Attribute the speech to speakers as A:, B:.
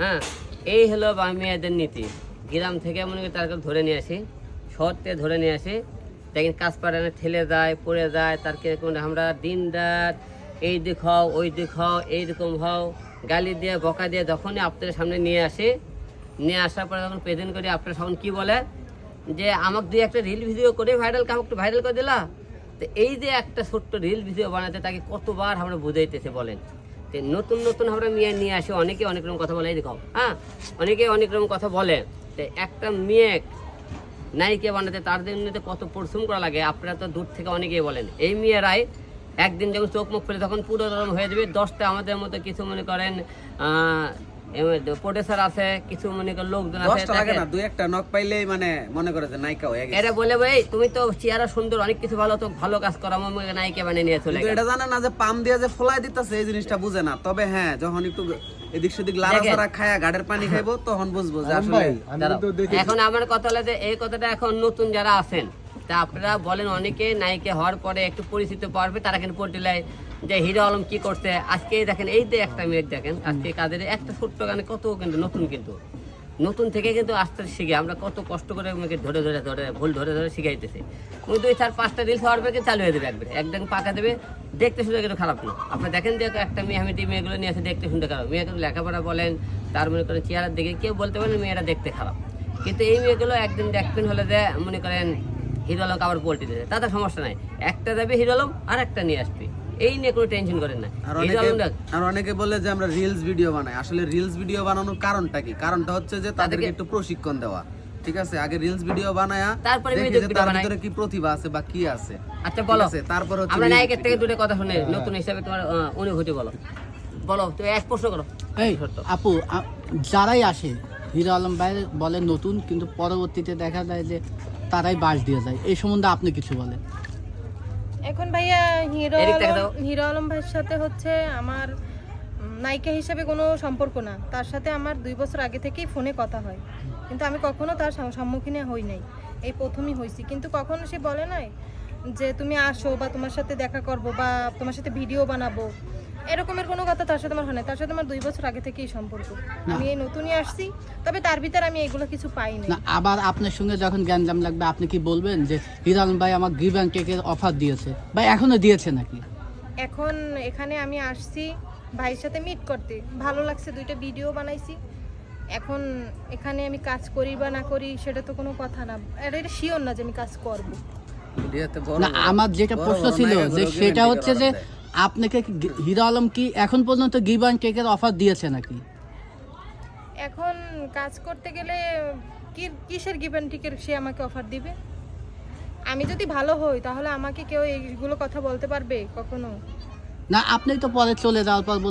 A: হ্যাঁ এই হলো বাঙালি মেয়েদের নীতি। গ্রাম থেকে মনে করি তারকে ধরে নিয়ে আসি শহর থেকে ধরে নিয়ে আসি। দেখেন কাজ পারে না ঠেলে যায় পড়ে যায় তার কীরকম আমরা দিন রাত এই দিক হও ওই দিক হও এইরকম হও গালি দিয়ে বকা দিয়ে যখনই আপনাদের সামনে নিয়ে আসি নিয়ে আসার পরে যখন প্রেজেন্ট করি আপনারা তখন কি বলে? যে আমাকে দুই একটা রিল ভিডিও করে ভাইরাল কাম একটু ভাইরাল করে দিলা? তো এই যে একটা ছোট্ট রিল ভিডিও বানাতে তাকে কতবার আমরা বুঝাইতেছে বলেন? নতুন নতুন আমরা মেয়ে নিয়ে আসি, অনেকে অনেক রকম কথা বলে দেখাও দেখো হ্যাঁ? অনেকে অনেক রকম কথা বলে। একটা মেয়ে নায়িকা বানাতে, তার জন্যতে কত পরিশ্রম করা লাগে, আপনারা তো দূর থেকে অনেকেই বলেন। এই মেয়েরাই একদিন যখন চোখ মুখ ফেলে তখন পুরো ধরম হয়ে যাবে, দশটা আমাদের মতো কিছু মনে করেন প্রোডেসার আছে কিছু মনে করেন লোকজন আছে
B: লাগে না দুই একটা নক পাইলেই মানে মনে করে যে নায়িকা হয়ে গেছে।
A: এরা বলে ভাই তুমি তো চেহারা সুন্দর অনেক কিছু ভালো তো ভালো কাজ করো আমার মনে নায়িকা বানিয়ে নিয়ে চলে
B: কিন্তু এটা জানে না যে পাম দিয়ে যে ফলাই দিতেছে এই জিনিসটা বুঝে না। তবে হ্যাঁ যখন একটু এদিক সেদিক লাড়াচাড়া খায়া গাড়ের পানি খাইবো তখন বুঝব যে আসলে
A: এখন আমার কথা হলো যে এই কথাটা এখন নতুন যারা আছেন তা আপনারা বলেন অনেকে নায়িকা হওয়ার পরে একটু পরিচিত পারবে তারা কিন্তু পটিলায় যে হিরো আলম কি করছে? আজকে দেখেন এই যে একটা মেয়ে দেখেন আজকে কাদের একটা ছোট্ট গানে কত কিন্তু নতুন কিন্তু। নতুন থেকে কিন্তু আস্তে শিখে আমরা কত কষ্ট করে মেয়েকে ধরে ধরে ধরে ভুল ধরে ধরে শিখাইতেছি। ওই দুই চার পাঁচটা রিলস হওয়ার পরে চালু হয়ে যাবে একবারে। একদম পাকা দেবে দেখতে শুনতে কিন্তু খারাপ না। আপনারা দেখেন যে একটা মেয়ে আমি মেয়েগুলো নিয়ে আসে দেখতে শুনতে খারাপ। মেয়ে কিন্তু লেখাপড়া বলেন তার মনে করেন চেহারার দিকে কেউ বলতে পারেন মেয়েরা দেখতে খারাপ। কিন্তু এই মেয়েগুলো একদিন দেখবেন হলে যে মনে করেন হিরো আলম আবার পোল্ট্রি দিতে। তাতে সমস্যা নাই। একটা যাবে হিরো আলম আর একটা নিয়ে আসবে। এই নিয়ে কোনো টেনশন করেন না।
B: আর অনেকে বলে যে আমরা রিলস ভিডিও বানাই। আসলে রিলস ভিডিও বানানোর কারণটা কি? কারণটা হচ্ছে যে তাদেরকে একটু প্রশিক্ষণ দেওয়া। ঠিক আছে? আগে রিলস ভিডিও বানায়া
A: তারপরে
B: ভিতরে কি প্রতিভা আছে বা কি আছে।
A: আচ্ছা বলো।
B: তারপর হচ্ছে
A: আমরা নায়কের থেকে দুটো কথা শুনে। নতুন হিসাবে তোমার অনুভূতি বলো। বলো তুমি এক প্রশ্ন করো।
C: এই আপু যারাই আসে হিরো আলম ভাই বলে নতুন কিন্তু পরবর্তীতে দেখা যায় যে তারাই বাস দিয়ে যায়। এই সম্বন্ধে আপনি কিছু বলেন।
D: এখন ভাইয়া হিরো আলম হিরো আলম ভাইয়ের সাথে হচ্ছে আমার নায়িকা হিসেবে কোনো সম্পর্ক না। তার সাথে আমার দুই বছর আগে থেকেই ফোনে কথা হয়। কিন্তু আমি কখনো তার সম্মুখীন সম্মুখীনে হই নাই। এই প্রথমই হয়েছি কিন্তু কখনো সে বলে নাই যে তুমি আসো বা তোমার সাথে দেখা করব বা তোমার সাথে ভিডিও বানাবো এরকমের কোনো কথা তার সাথে আমার হয় না তার সাথে আমার দুই বছর আগে থেকেই সম্পর্ক। আমি এই নতুনই আসছি তবে তার ভিতরে আমি এগুলো কিছু পাই
C: না আবার আপনার সঙ্গে যখন গ্যাঞ্জাম লাগবে আপনি কি বলবেন যে হিরো আলম ভাই আমার গিভ অ্যান্ড টেকের অফার দিয়েছে বা এখনও দিয়েছে নাকি?
D: এখন এখানে আমি আসছি ভাইয়ের সাথে মিট করতে। ভালো লাগছে দুইটা ভিডিও বানাইছি। এখন এখানে আমি কাজ করি বা না করি সেটা তো কোনো কথা না। এটা এটা শিওর না যে আমি কাজ করব।
C: না আমার যেটা প্রশ্ন ছিল যে সেটা হচ্ছে যে আপনাকে হিরো আলম কি এখন পর্যন্ত গিভ অ্যান্ড টেকের অফার দিয়েছে নাকি?
D: এখন কাজ করতে গেলে কি কিসের গিভেন টিকের সে আমাকে অফার দিবে? আমি যদি ভালো হই তাহলে আমাকে কেউ এইগুলো কথা বলতে পারবে কখনো?
C: না আপনি তো পরে চলে যাওয়ার পর